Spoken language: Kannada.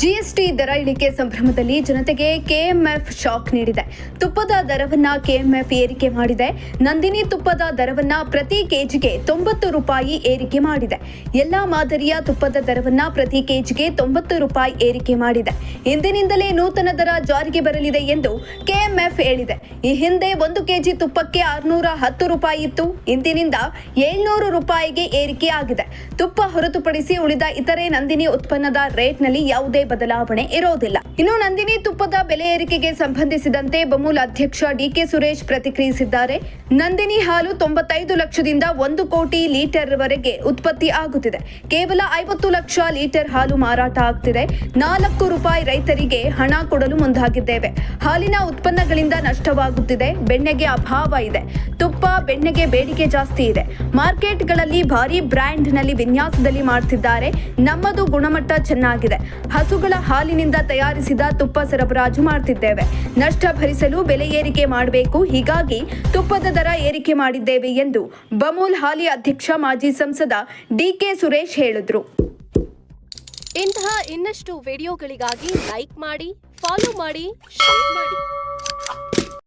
ಜಿಎಸ್ಟಿ ದರ ಇಳಿಕೆ ಸಂಭ್ರಮದಲ್ಲಿ ಜನತೆಗೆ ಕೆಎಂಎಫ್ ಶಾಕ್ ನೀಡಿದೆ. ತುಪ್ಪದ ದರವನ್ನ ಕೆಎಂಎಫ್ ಏರಿಕೆ ಮಾಡಿದೆ. ನಂದಿನಿ ತುಪ್ಪದ ದರವನ್ನ ಪ್ರತಿ ಕೆಜಿಗೆ ತೊಂಬತ್ತು ರೂಪಾಯಿ ಏರಿಕೆ ಮಾಡಿದೆ. ಎಲ್ಲಾ ಮಾದರಿಯ ತುಪ್ಪದ ದರವನ್ನ ಪ್ರತಿ ಕೆಜಿಗೆ ತೊಂಬತ್ತು ರೂಪಾಯಿ ಏರಿಕೆ ಮಾಡಿದೆ. ಇಂದಿನಿಂದಲೇ ನೂತನ ದರ ಜಾರಿಗೆ ಬರಲಿದೆ ಎಂದು ಕೆಎಂಎಫ್ ಹೇಳಿದೆ. ಈ ಹಿಂದೆ ಒಂದು ಕೆಜಿ ತುಪ್ಪಕ್ಕೆ ಆರುನೂರ ಹತ್ತು ರೂಪಾಯಿ ಇತ್ತು. ಇಂದಿನಿಂದ ಏಳ್ನೂರು ರೂಪಾಯಿಗೆ ಏರಿಕೆ ಆಗಿದೆ. ತುಪ್ಪ ಹೊರತುಪಡಿಸಿ ಉಳಿದ ಇತರೆ ನಂದಿನಿ ಉತ್ಪನ್ನದ ರೇಟ್ನಲ್ಲಿ ಯಾವುದೇ ಬದಲಾವಣೆ ಇರೋದಿಲ್ಲ. ಇನ್ನು ನಂದಿನಿ ತುಪ್ಪದ ಬೆಲೆ ಏರಿಕೆಗೆ ಸಂಬಂಧಿಸಿದಂತೆ ಬಮೂಲ್ ಅಧ್ಯಕ್ಷ ಡಿಕೆ ಸುರೇಶ್ ಪ್ರತಿಕ್ರಿಯಿಸಿದ್ದಾರೆ. ನಂದಿನಿ ಹಾಲು ತೊಂಬತ್ತೈದು ಲಕ್ಷದಿಂದ ಒಂದು ಕೋಟಿ ಲೀಟರ್ ವರೆಗೆ ಉತ್ಪತ್ತಿ ಆಗುತ್ತಿದೆ. ಕೇವಲ ಐವತ್ತು ಲಕ್ಷ ಲೀಟರ್ ಹಾಲು ಮಾರಾಟ ಆಗ್ತಿದೆ. ನಾಲ್ಕು ರೂಪಾಯಿ ರೈತರಿಗೆ ಹಣ ಕೊಡಲು ಮುಂದಾಗಿದ್ದೇವೆ. ಹಾಲಿನ ಉತ್ಪನ್ನಗಳಿಂದ ನಷ್ಟವಾಗುತ್ತಿದೆ. ಬೆಣ್ಣೆಗೆ ಅಭಾವ ಇದೆ. ತುಪ್ಪ, ಬೆಣ್ಣೆಗೆ ಬೇಡಿಕೆ ಜಾಸ್ತಿ ಇದೆ. ಮಾರ್ಕೆಟ್ಗಳಲ್ಲಿ ಭಾರಿ ಬ್ರ್ಯಾಂಡ್ನಲ್ಲಿ ವಿನ್ಯಾಸದಲ್ಲಿ ಮಾಡ್ತಿದ್ದಾರೆ. ನಮ್ಮದು ಗುಣಮಟ್ಟ ಚೆನ್ನಾಗಿದೆ. ಹಸುಗಳ ಹಾಲಿನಿಂದ ತಯಾರಿಸಿದ ತುಪ್ಪ ಸರಬರಾಜು ಮಾಡ್ತಿದ್ದೇವೆ. ನಷ್ಟ ಭರಿಸಲು ಬೆಲೆ ಏರಿಕೆ ಮಾಡಬೇಕು. ಹೀಗಾಗಿ ತುಪ್ಪದ ದರ ಏರಿಕೆ ಮಾಡಿದ್ದೇವೆ ಎಂದು ಬಮೂಲ್ ಹಾಲಿ ಅಧ್ಯಕ್ಷ ಮಾಜಿ ಸಂಸದ ಡಿಕೆ ಸುರೇಶ್ ಹೇಳಿದ್ರು. ಇಂತಹ ಇನ್ನಷ್ಟು ವಿಡಿಯೋಗಳಿಗಾಗಿ ಲೈಕ್ ಮಾಡಿ, ಫಾಲೋ ಮಾಡಿ, ಶೇರ್ ಮಾಡಿ.